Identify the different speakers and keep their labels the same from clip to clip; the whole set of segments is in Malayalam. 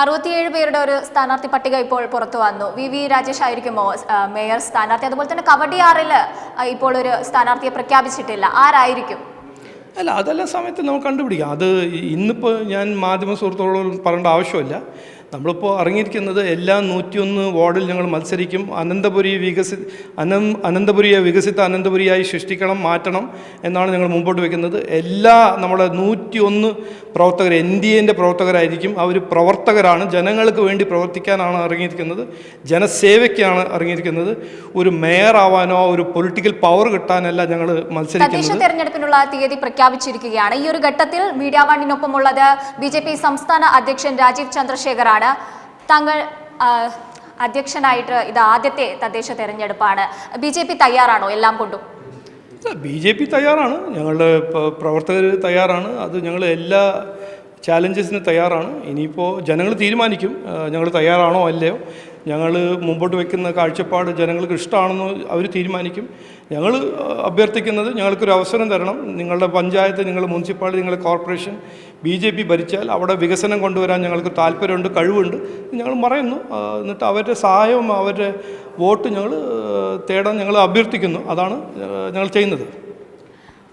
Speaker 1: അറുപത്തിയേഴ് പേരുടെ ഒരു സ്ഥാനാർത്ഥി പട്ടിക ഇപ്പോൾ പുറത്തു വന്നു. വി. വി. രാജേഷ് ആയിരിക്കുമോ മേയർ സ്ഥാനാർത്ഥി? അതുപോലെ തന്നെ കബഡി ആറിൽ ഇപ്പോൾ ഒരു സ്ഥാനാർത്ഥിയെ പ്രഖ്യാപിച്ചിട്ടില്ല. ആരായിരിക്കും?
Speaker 2: അല്ല അതെല്ലാം സമയത്ത് നമുക്ക് കണ്ടുപിടിക്കാം. അത് ഇന്നിപ്പോൾ ഞാൻ മാധ്യമ സുഹൃത്തുക്കളോട് പറയേണ്ട ആവശ്യമില്ല. നമ്മളിപ്പോൾ അറിഞ്ഞിരിക്കുന്നത് എല്ലാ നൂറ്റിയൊന്ന് വാർഡിൽ ഞങ്ങൾ മത്സരിക്കും. അനന്തപുരി വികസി അനം അനന്തപുരിയെ വികസിത അനന്തപുരിയായി സൃഷ്ടിക്കണം മാറ്റണം എന്നാണ് ഞങ്ങൾ മുമ്പോട്ട് വെക്കുന്നത്. എല്ലാ നമ്മുടെ നൂറ്റിയൊന്ന് പ്രവർത്തകർ എൻ ഡി എന്റെ പ്രവർത്തകരായിരിക്കും. അവർ പ്രവർത്തകരാണ്. ജനങ്ങൾക്ക് വേണ്ടി പ്രവർത്തിക്കാനാണ് ഇറങ്ങിയിരിക്കുന്നത്. ജനസേവയ്ക്കാണ് ഇറങ്ങിയിരിക്കുന്നത്. ഒരു മേയർ ആവാനോ ഒരു പൊളിറ്റിക്കൽ പവർ കിട്ടാനല്ല ഞങ്ങൾ മത്സരിക്കുന്നത്.
Speaker 1: തെരഞ്ഞെടുപ്പിനുള്ള തീയതി പ്രഖ്യാപിച്ചിരിക്കുകയാണ്. ഈ ഒരു ഘട്ടത്തിൽ മീഡിയ വണ്ണിനൊപ്പമുള്ളത് ബി ജെ പി സംസ്ഥാന അധ്യക്ഷൻ രാജീവ് ചന്ദ്രശേഖറാണ് താങ്കൾ അധ്യക്ഷനായിട്ട് ഇത് ആദ്യത്തെ തദ്ദേശ തെരഞ്ഞെടുപ്പാണ്. ബി ജെ പി തയ്യാറാണോ എല്ലാം കൊണ്ടും?
Speaker 2: ബി ജെ പി തയ്യാറാണ്. ഞങ്ങളുടെ പ്രവർത്തകർ തയ്യാറാണ്. അത് ഞങ്ങൾ എല്ലാ ചാലഞ്ചസിന് തയ്യാറാണ്. ഇനിയിപ്പോൾ ജനങ്ങൾ തീരുമാനിക്കും ഞങ്ങൾ തയ്യാറാണോ അല്ലയോ. ഞങ്ങൾ മുമ്പോട്ട് വയ്ക്കുന്ന കാഴ്ചപ്പാട് ജനങ്ങൾക്ക് ഇഷ്ടമാണെന്ന് അവർ തീരുമാനിക്കും. ഞങ്ങൾ അഭ്യർത്ഥിക്കുന്നത് ഞങ്ങൾക്കൊരു അവസരം തരണം. നിങ്ങളുടെ പഞ്ചായത്ത് നിങ്ങളുടെ മുനിസിപ്പാലിറ്റി നിങ്ങളുടെ കോർപ്പറേഷൻ ബി ജെ പി ഭരിച്ചാൽ അവിടെ വികസനം കൊണ്ടുവരാൻ ഞങ്ങൾക്ക് താല്പര്യമുണ്ട് കഴിവുണ്ട് ഞങ്ങൾ പറയുന്നു. എന്നിട്ട് അവരുടെ സഹായവും അവരുടെ വോട്ട് ഞങ്ങൾ തേടാൻ ഞങ്ങൾ അഭ്യർത്ഥിക്കുന്നു. അതാണ് ഞങ്ങൾ ചെയ്യുന്നത്.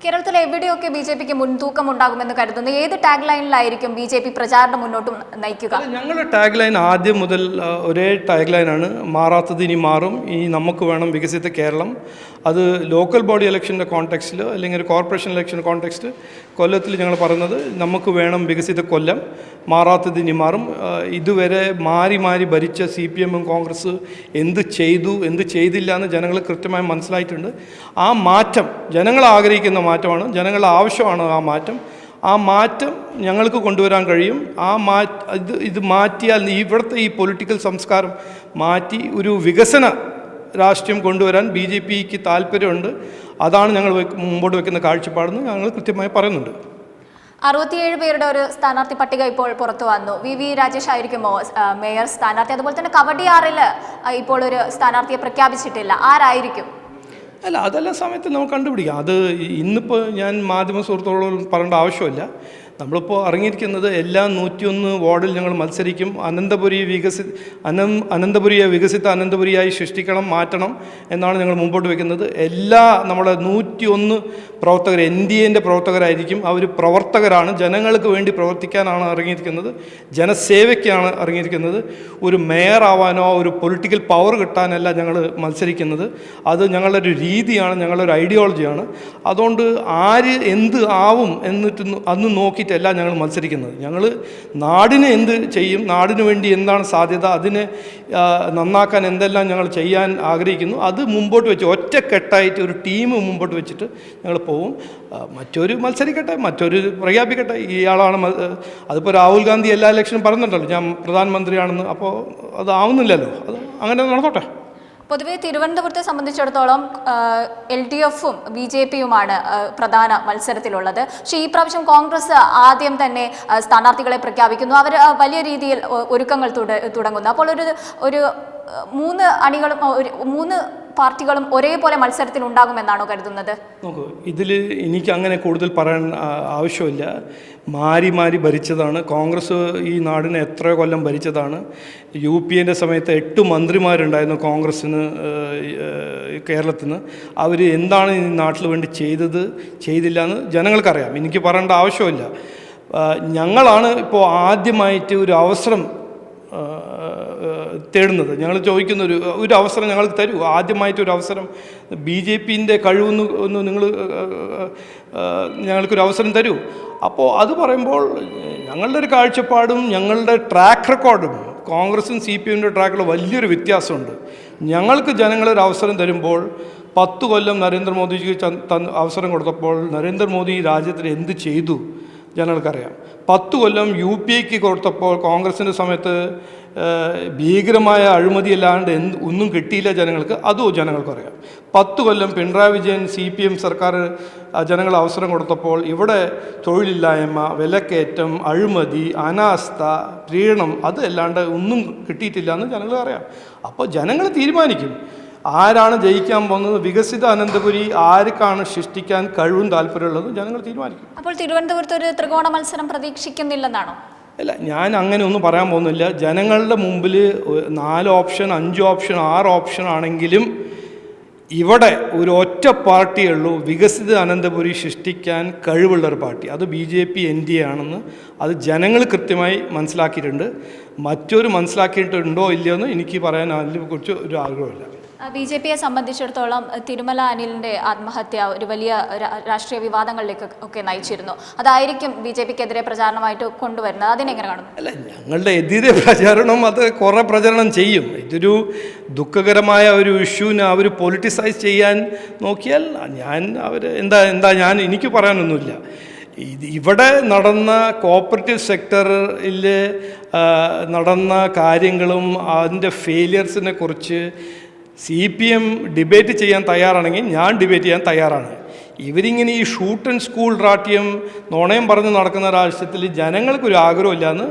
Speaker 1: കേരളത്തിൽ എവിടെയൊക്കെ ബി ജെ പിക്ക് മുൻതൂക്കം ഉണ്ടാകുമെന്ന് കരുതുന്നു? ഏത് ടാഗ് ലൈനിലായിരിക്കും ബി ജെ പി പ്രചാരണം മുന്നോട്ട് നയിക്കുക?
Speaker 2: ഞങ്ങളുടെ ടാഗ് ലൈൻ ആദ്യം മുതൽ ഒരേ ടാഗ് ലൈനാണ് മാറാത്തത് ഇനി മാറും. ഇനി നമുക്ക് വേണം വികസിത കേരളം. അത് ലോക്കൽ ബോഡി ഇലക്ഷന്റെ കോൺടെക്സ്റ്റിൽ അല്ലെങ്കിൽ ഒരു കോർപ്പറേഷൻ ഇലക്ഷൻ കോൺടെക്സ്റ്റ് കൊല്ലത്തിൽ ഞങ്ങൾ പറയുന്നത് നമുക്ക് വേണം വികസിത കൊല്ലം. മാറാത്തത് ഇനി മാറും. ഇതുവരെ മാറി മാറി ഭരിച്ച സി പി എമ്മും കോൺഗ്രസ് എന്ത് ചെയ്തു എന്ത് ചെയ്തില്ല എന്ന് ജനങ്ങൾ കൃത്യമായി മനസ്സിലായിട്ടുണ്ട്. ആ മാറ്റം ജനങ്ങൾ ആഗ്രഹിക്കുന്ന മാറ്റമാണ് ജനങ്ങളുടെ ആവശ്യമാണ് ആ മാറ്റം. ആ മാറ്റം ഞങ്ങൾക്ക് കൊണ്ടുവരാൻ കഴിയും. ആ മാ ഇത് ഇത് മാറ്റിയാൽ ഇവിടുത്തെ ഈ പൊളിറ്റിക്കൽ സംസ്കാരം മാറ്റി ഒരു വികസന രാഷ്ട്രീയം കൊണ്ടുവരാൻ ബി ജെ പിക്ക് താല്പര്യമുണ്ട്. അതാണ് ഞങ്ങൾ മുമ്പോട്ട് വെക്കുന്ന കാഴ്ചപ്പാടെന്ന് ഞങ്ങൾ കൃത്യമായി പറയുന്നുണ്ട്.
Speaker 1: അറുപത്തിയേഴ് പേരുടെ ഒരു സ്ഥാനാർത്ഥി പട്ടിക ഇപ്പോൾ പുറത്തു വന്നു. വി വി രാജേഷ് ആയിരിക്കുമോ മേയർ സ്ഥാനാർത്ഥി? അതുപോലെ തന്നെ കവടിയാറിൽ ഇപ്പോൾ ഒരു സ്ഥാനാർത്ഥിയെ പ്രഖ്യാപിച്ചിട്ടില്ല. ആരായിരിക്കും?
Speaker 2: അല്ല അതെല്ലാം സമയത്ത് നമുക്ക് കണ്ടുപിടിക്കാം. അത് ഇന്നിപ്പോൾ ഞാൻ മാധ്യമ സുഹൃത്തുക്കളോട് പറയേണ്ട ആവശ്യമില്ല. നമ്മളിപ്പോൾ ഇറങ്ങിയിരിക്കുന്നത് എല്ലാ നൂറ്റിയൊന്ന് വാർഡിൽ ഞങ്ങൾ മത്സരിക്കും. അനന്തപുരി വികസി അനം അനന്തപുരിയെ വികസിത അനന്തപുരിയായി സൃഷ്ടിക്കണം മാറ്റണം എന്നാണ് ഞങ്ങൾ മുമ്പോട്ട് വെക്കുന്നത്. എല്ലാ നമ്മുടെ നൂറ്റിയൊന്ന് പ്രവർത്തകർ എൻ ഡി എന്റെ പ്രവർത്തകരായിരിക്കും. അവർ പ്രവർത്തകരാണ്. ജനങ്ങൾക്ക് വേണ്ടി പ്രവർത്തിക്കാനാണ് ഇറങ്ങിയിരിക്കുന്നത്. ജനസേവയ്ക്കാണ് ഇറങ്ങിയിരിക്കുന്നത്. ഒരു മേയർ ആവാനോ ഒരു പൊളിറ്റിക്കൽ പവർ കിട്ടാനല്ല ഞങ്ങൾ മത്സരിക്കുന്നത്. അത് ഞങ്ങളുടെ ഒരു രീതിയാണ് ഞങ്ങളുടെ ഒരു ഐഡിയോളജിയാണ്. അതുകൊണ്ട് ആര് എന്ത് ആവും എന്നിട്ട് അന്ന് നോക്കിയിട്ടല്ല ഞങ്ങൾ മത്സരിക്കുന്നത്. ഞങ്ങൾ നാടിന് എന്ത് ചെയ്യും നാടിന് വേണ്ടി എന്താണ് സാധ്യത അതിനെ നന്നാക്കാൻ എന്തെല്ലാം ഞങ്ങൾ ചെയ്യാൻ ആഗ്രഹിക്കുന്നു അത് മുമ്പോട്ട് വെച്ച് ഒറ്റക്കെട്ടായിട്ട് ഒരു ടീം മുമ്പോട്ട് വെച്ചിട്ട് ഞങ്ങൾ പോവും. മറ്റൊരു മത്സരിക്കട്ടെ മറ്റൊരു പ്രഖ്യാപിക്കട്ടെ. ഇയാളാണ് അതിപ്പോൾ രാഹുൽ ഗാന്ധി എല്ലാ ഇലക്ഷനും പറഞ്ഞിട്ടുണ്ടല്ലോ ഞാൻ പ്രധാനമന്ത്രിയാണെന്ന്. അപ്പോൾ അത് ആവുന്നില്ലല്ലോ. അത് അങ്ങനെ നടത്തോട്ടെ
Speaker 1: പൊതുവെ തിരുവനന്തപുരത്തെ സംബന്ധിച്ചിടത്തോളം എൽ ഡി എഫും ബി ജെ പിയുമാണ് പ്രധാന മത്സരത്തിലുള്ളത്. പക്ഷേ ഈ പ്രാവശ്യം കോൺഗ്രസ് ആദ്യം തന്നെ സ്ഥാനാർത്ഥികളെ പ്രഖ്യാപിക്കുന്നു. അവർ വലിയ രീതിയിൽ ഒരുക്കങ്ങൾ തുടങ്ങുന്നു. അപ്പോൾ ഒരു ഒരു മൂന്ന് അണികളും മൂന്ന് പാർട്ടികളും ഒരേപോലെ മത്സരത്തിൽ ഉണ്ടാകുമെന്നാണോ കരുതുന്നത്?
Speaker 2: നോക്കൂ ഇതിൽ എനിക്ക് അങ്ങനെ കൂടുതൽ പറയാൻ ആവശ്യമില്ല. മാറി മാറി ഭരിച്ചതാണ്. കോൺഗ്രസ് ഈ നാടിനെ എത്ര കൊല്ലം ഭരിച്ചതാണ്. യു പി എന്റെ സമയത്ത് എട്ട് മന്ത്രിമാരുണ്ടായിരുന്നു കോൺഗ്രസ്സിന് കേരളത്തിന്. അവർ എന്താണ് ഈ നാട്ടിൽ വേണ്ടി ചെയ്തത് ചെയ്തില്ല എന്ന് ജനങ്ങൾക്കറിയാം. എനിക്ക് പറയേണ്ട ആവശ്യമില്ല. ഞങ്ങളാണ് ഇപ്പോൾ ആദ്യമായിട്ട് ഒരു അവസരം തേടുന്നത്. ഞങ്ങൾ ചോദിക്കുന്ന ഒരു ഒരു അവസരം ഞങ്ങൾക്ക് തരൂ. ആദ്യമായിട്ട് ഒരു അവസരം ബി ജെ പിന്റെ കഴിവെന്ന് ഒന്ന് നിങ്ങൾ ഞങ്ങൾക്കൊരു അവസരം തരൂ. അപ്പോൾ അത് പറയുമ്പോൾ ഞങ്ങളുടെ ഒരു കാഴ്ചപ്പാടും ഞങ്ങളുടെ ട്രാക്ക് റെക്കോർഡും കോൺഗ്രസും സി പി എമ്മിന്റെ ട്രാക്കിൽ വലിയൊരു വ്യത്യാസമുണ്ട്. ഞങ്ങൾക്ക് ജനങ്ങളൊരു അവസരം തരുമ്പോൾ പത്ത് കൊല്ലം നരേന്ദ്രമോദിജിക്ക് ച- അവസരം കൊടുത്തപ്പോൾ നരേന്ദ്രമോദി രാജ്യത്തിന് എന്ത് ചെയ്തു? ജനങ്ങൾക്കറിയാം. പത്ത് കൊല്ലം യു പി ഐക്ക് കൊടുത്തപ്പോൾ കോൺഗ്രസിന്റെ സമയത്ത് ഭീകരമായ അഴിമതിയല്ലാണ്ട് എന്ത് ഒന്നും കിട്ടിയില്ല ജനങ്ങൾക്ക്. അതും ജനങ്ങൾക്കറിയാം. പത്ത് കൊല്ലം Pinarayi Vijayan C P M സർക്കാർ ജനങ്ങൾ അവസരം കൊടുത്തപ്പോൾ ഇവിടെ തൊഴിലില്ലായ്മ വിലക്കയറ്റം അഴിമതി അനാസ്ഥ പ്രീണം അത് അല്ലാണ്ട് ഒന്നും കിട്ടിയിട്ടില്ല എന്ന് ജനങ്ങൾ അറിയാം അപ്പോൾ ജനങ്ങൾ തീരുമാനിക്കും. ആരാണ് ജയിക്കാൻ പോകുന്നത്? വികസിത അനന്തപുരി ആർക്കാണ് സൃഷ്ടിക്കാൻ കഴിവും താല്പര്യമുള്ളത്? ജനങ്ങൾ തീരുമാനിക്കും.
Speaker 1: അപ്പോൾ തിരുവനന്തപുരത്ത് ഒരു ത്രികോണ മത്സരം പ്രതീക്ഷിക്കുന്നില്ലെന്നാണോ?
Speaker 2: അല്ല ഞാൻ അങ്ങനെ ഒന്നും പറയാൻ പോകുന്നില്ല. ജനങ്ങളുടെ മുമ്പിൽ നാല് ഓപ്ഷൻ അഞ്ച് ഓപ്ഷൻ ആറ് ഓപ്ഷൻ ആണെങ്കിലും ഇവിടെ ഒരു ഒറ്റ പാർട്ടിയേ ഉള്ളൂ. വികസിത അനന്തപുരി സൃഷ്ടിക്കാൻ കഴിവുള്ള ഒരു പാർട്ടി. അത് B J P N D A ആണെന്ന് അത് ജനങ്ങൾ കൃത്യമായി മനസ്സിലാക്കിയിട്ടുണ്ട്. മറ്റൊരു മനസ്സിലാക്കിയിട്ടുണ്ടോ ഇല്ലയോ എന്ന് എനിക്ക് പറയാൻ അതിനെക്കുറിച്ച് ഒരു ആഗ്രഹമില്ല
Speaker 1: ബി ജെ പിയെ സംബന്ധിച്ചിടത്തോളം തിരുമല അനിലിന്റെ ആത്മഹത്യ ഒരു വലിയ രാഷ്ട്രീയ വിവാദങ്ങളിലേക്ക് ഒക്കെ നയിച്ചിരുന്നു. അതായിരിക്കും ബി ജെ പിക്കെതിരെ പ്രചാരണമായിട്ട് കൊണ്ടുവരുന്നത്. അതിനെങ്ങനെ കാണുന്നു?
Speaker 2: അല്ല ഞങ്ങളുടെ എതിരെ പ്രചാരണം അത് കുറേ പ്രചരണം ചെയ്യും. ഇതൊരു ദുഃഖകരമായ ഒരു ഇഷ്യൂവിനെ അവർ പൊളിറ്റിസൈസ് ചെയ്യാൻ നോക്കിയാൽ ഞാൻ അവർ എന്താ എന്താ ഞാൻ എനിക്ക് പറയാനൊന്നുമില്ല. ഇവിടെ നടന്ന കോപ്പറേറ്റീവ് സെക്ടറിൽ നടന്ന കാര്യങ്ങളും അതിന്റെ ഫെയിലിയർസിനെ കുറിച്ച് സി പി എം ഡിബേറ്റ് ചെയ്യാൻ തയ്യാറാണെങ്കിൽ ഞാൻ ഡിബേറ്റ് ചെയ്യാൻ തയ്യാറാണ്. ഇവരിങ്ങനെ ഈ ഷൂട്ട് ആൻഡ് സ്കൂൾ റാട്ട്യം നോണയം പറഞ്ഞ് നടക്കുന്ന രാഷ്ട്രീയത്തിൽ ജനങ്ങൾക്കൊരു ആഗ്രഹമില്ലാന്ന്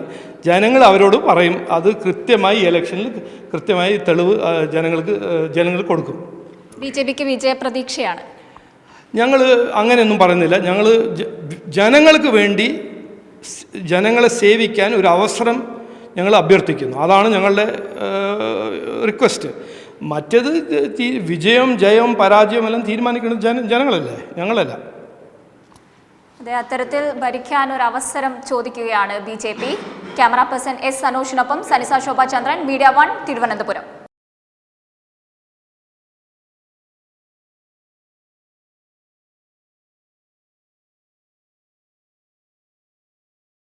Speaker 2: ജനങ്ങൾ അവരോട് പറയും. അത് കൃത്യമായി ഇലക്ഷനിൽ കൃത്യമായി തെളിവ് ജനങ്ങൾക്ക് ജനങ്ങൾ കൊടുക്കും.
Speaker 1: ബി ജെ പിക്ക് വിജയപ്രതീക്ഷയാണ്.
Speaker 2: ഞങ്ങൾ അങ്ങനെയൊന്നും പറയുന്നില്ല. ഞങ്ങൾ ജനങ്ങൾക്ക് വേണ്ടി ജനങ്ങളെ സേവിക്കാൻ ഒരു അവസരം ഞങ്ങൾ അഭ്യർത്ഥിക്കുന്നു. അതാണ് ഞങ്ങളുടെ റിക്വസ്റ്റ്. മറ്റേത് വിജയം ജയം പരാജയം എല്ലാം തീരുമാനിക്കുന്നത് ജന ജനങ്ങളല്ലേ? ഞങ്ങളല്ല.
Speaker 1: അതെ അത്തരത്തിൽ ഭരിക്കാൻ ഒരു അവസരം ചോദിക്കുകയാണ് B J P. Camera person S സനോഷിനൊപ്പം സനിസ ശോഭ ചന്ദ്രൻ മീഡിയ വൺ തിരുവനന്തപുരം.